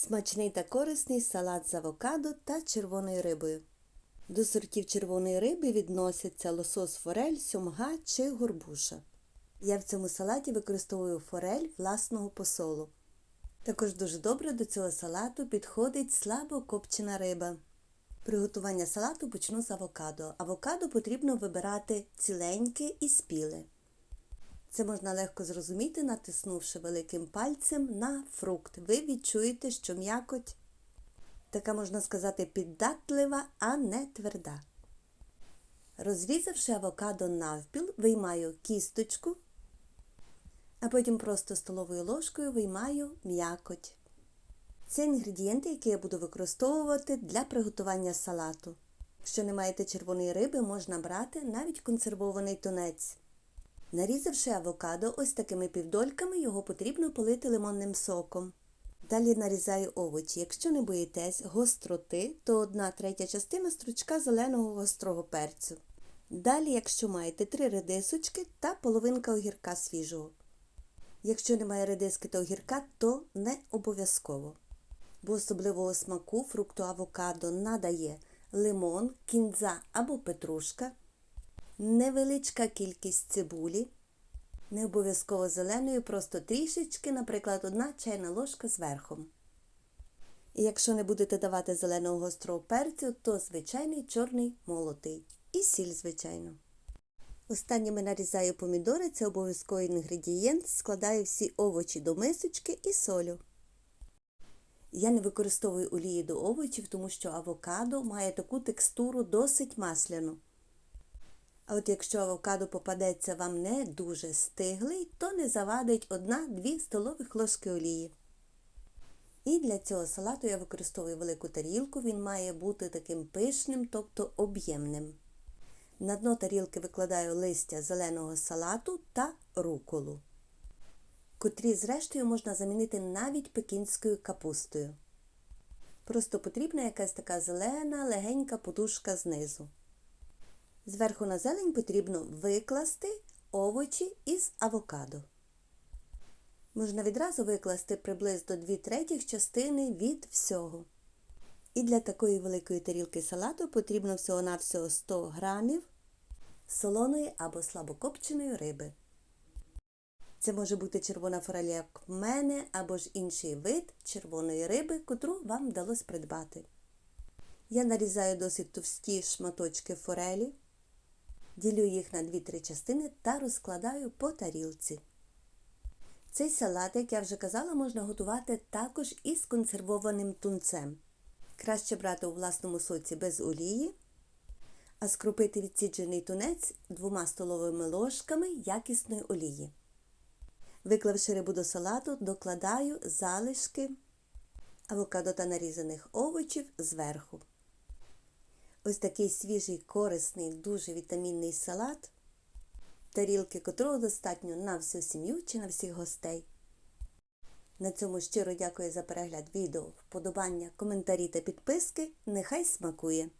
Смачний та корисний салат з авокадо та червоною рибою. До сортів червоної риби відносяться лосос форель, сьомга чи горбуша. Я в цьому салаті використовую форель власного посолу. Також дуже добре до цього салату підходить слабо копчена риба. Приготування салату почну з авокадо. Авокадо потрібно вибирати ціленьке і спіле. Це можна легко зрозуміти, натиснувши великим пальцем на фрукт. Ви відчуєте, що м'якоть така, можна сказати, піддатлива, а не тверда. Розрізавши авокадо навпіл, виймаю кісточку, а потім просто столовою ложкою виймаю м'якоть. Це інгредієнти, які я буду використовувати для приготування салату. Якщо не маєте червоної риби, можна брати навіть консервований тунець. Нарізавши авокадо ось такими півдольками, його потрібно полити лимонним соком. Далі нарізаю овочі. Якщо не боїтесь гостроти, то одна третя частина стручка зеленого гострого перцю. Далі, якщо маєте три редисочки та половинка огірка свіжого. Якщо немає редиски та огірка, то не обов'язково. Бо особливого смаку фрукту авокадо надає лимон, кінза або петрушка, невеличка кількість цибулі, не обов'язково зеленою, просто трішечки, наприклад, одна чайна ложка з верхом. І якщо не будете давати зеленого гострого перцю, то звичайний чорний молотий. І сіль, звичайно. Останніми нарізаю помідори, це обов'язковий інгредієнт, складаю всі овочі до мисочки і солю. Я не використовую олії до овочів, тому що авокадо має таку текстуру досить масляну. А от якщо авокадо попадеться вам не дуже стиглий, то не завадить 1-2 столових ложки олії. І для цього салату я використовую велику тарілку, він має бути таким пишним, тобто об'ємним. На дно тарілки викладаю листя зеленого салату та руколу, котрі, зрештою, можна замінити навіть пекінською капустою. Просто потрібна якась така зелена, легенька подушка знизу. Зверху на зелень потрібно викласти овочі із авокадо. Можна відразу викласти приблизно 2 третіх частини від всього. І для такої великої тарілки салату потрібно всього-навсього 100 грамів солоної або слабокопченої риби. Це може бути червона форель, як в мене, або ж інший вид червоної риби, котру вам вдалося придбати. Я нарізаю досить товсті шматочки форелі, ділю їх на 2-3 частини та розкладаю по тарілці. Цей салат, як я вже казала, можна готувати також із консервованим тунцем. Краще брати у власному соці без олії, а скрупити відсіджений тунець двома столовими ложками якісної олії. Виклавши рибу до салату, докладаю залишки авокадо та нарізаних овочів зверху. Ось такий свіжий, корисний, дуже вітамінний салат, тарілки котрого достатньо на всю сім'ю чи на всіх гостей. На цьому щиро дякую за перегляд відео, вподобання, коментарі та підписки. Нехай смакує!